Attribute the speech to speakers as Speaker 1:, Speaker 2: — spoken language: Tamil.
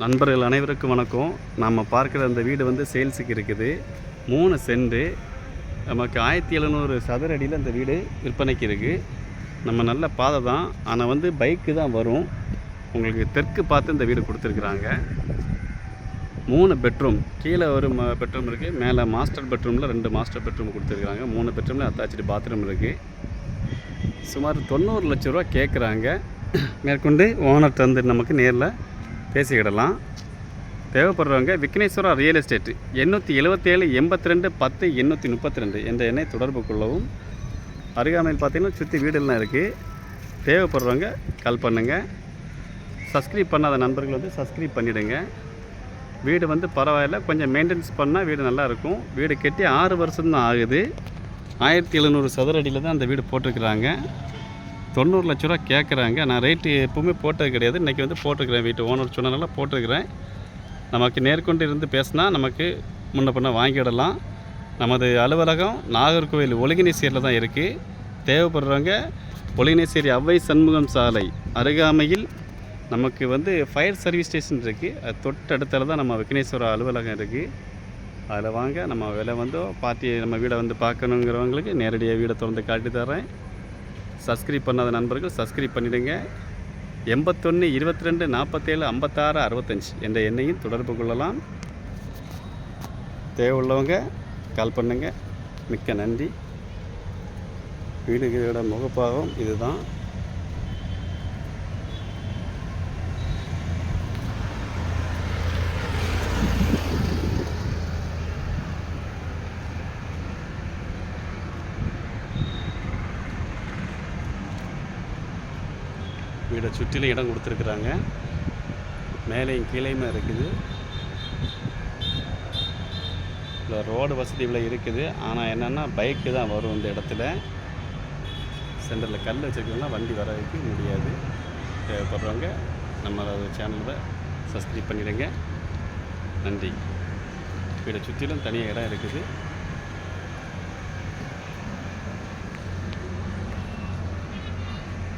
Speaker 1: நண்பர்கள் அனைவருக்கும் வணக்கம். நம்ம பார்க்குற அந்த வீடு வந்து சேல்ஸுக்கு இருக்குது. மூணு செண்டு. நமக்கு ஆயிரத்தி எழுநூறு சதுர அடியில் அந்த வீடு விற்பனைக்கு இருக்குது நம்ம நல்ல பாதை தான். ஆனால் வந்து பைக்கு தான் வரும். உங்களுக்கு தெற்கு பார்த்து இந்த வீடு கொடுத்துருக்குறாங்க. மூணு பெட்ரூம். கீழே ஒரு பெட்ரூம் இருக்குது மேலே மாஸ்டர் பெட்ரூமில் ரெண்டு மாஸ்டர் பெட்ரூம் கொடுத்துருக்குறாங்க. மூணு பெட்ரூமில் அத்தாச்சு பாத்ரூம் இருக்குது சுமார் தொண்ணூறு லட்ச ரூபா கேட்குறாங்க மேற்கொண்டு ஓனர் தந்து நமக்கு நேரில் பேசிக்கிடலாம். தேவைப்படுறவங்க விக்னேஸ்வரா ரியல் எஸ்டேட் எண்ணூற்றி எழுபத்தேழு எண்பத்தி ரெண்டு பத்து எண்ணூற்றி முப்பத்தி ரெண்டு என்ற எண்ணை தொடர்பு கொள்ளவும். அருகாமையில் பார்த்தீங்கன்னா சுற்றி வீடெல்லாம் இருக்குது தேவைப்படுறவங்க கால் பண்ணுங்கள் சப்ஸ்கிரைப் பண்ணாத நண்பர்கள் வந்து சப்ஸ்கிரைப் பண்ணிவிடுங்க வீடு வந்து பரவாயில்ல. கொஞ்சம் மெயின்டெனன்ஸ் பண்ணால் வீடு நல்லாயிருக்கும் வீடு கட்டி ஆறு வருஷம்தான் ஆகுது. ஆயிரத்தி எழுநூறு சதுர அடியில் தான் அந்த வீடு போட்டிருக்கிறாங்க. தொண்ணூறு லட்ச ரூபா கேட்குறாங்க. நான் ரேட்டு எப்பவுமே போட்டது கிடையாது. இன்றைக்கி வந்து போட்டிருக்கிறேன் வீட்டு ஓனர் சொன்னனால போட்டிருக்கிறேன். நமக்கு நேர்கொண்டு இருந்து பேசினா நமக்கு முன்ன பின்ன வாங்கிடலாம். நமது அலுவலகம் நாகர்கோவில் ஒழுங்கினேசேரியில் தான் இருக்குது தேவைப்படுறவங்க ஒழுங்கினேசேரி அவ்வை சண்முகம் சாலை அருகாமையில் நமக்கு வந்து ஃபயர் சர்வீஸ் ஸ்டேஷன் இருக்குது அது தொட்டடுத்தால தான் நம்ம விக்னேஸ்வர அலுவலகம் இருக்குது அதில் வாங்க. நம்ம விலை வந்து பார்ட்டி நம்ம வீடை வந்து பார்க்கணுங்கிறவங்களுக்கு நேரடியாக வீடை திறந்து காட்டி தரேன் சப்ஸ்கிரைப் பண்ணாத நண்பர்கள் சப்ஸ்கிரைப் பண்ணிவிடுங்க எண்பத்தொன்று இருபத்தி ரெண்டு நாற்பத்தேழு ஐம்பத்தாறு அறுபத்தஞ்சி என்ற எண்ணையும் தொடர்பு கொள்ளலாம். தேவை உள்ளவங்க கால் பண்ணுங்கள் மிக்க நன்றி. வீடுகளோட முகப்பாகம் இதுதான். வீடை சுற்றிலும் இடம் கொடுத்துருக்குறாங்க. மேலேயும் கீழேயுமே இருக்குது. இல்லை ரோடு வசதி இவ்வளோ இருக்குது. ஆனால் என்னென்னா பைக்கு தான் வரும் இந்த இடத்துல. சென்டரில் கல் வச்சுருக்கலாம் வண்டி வர வைக்க முடியாது. தேவைப்படுறவங்க நம்ம சேனலில் சப்ஸ்கிரைப் பண்ணிடுங்க. நன்றி. வீடை சுற்றிலும் தனியாக இடம் இருக்குது.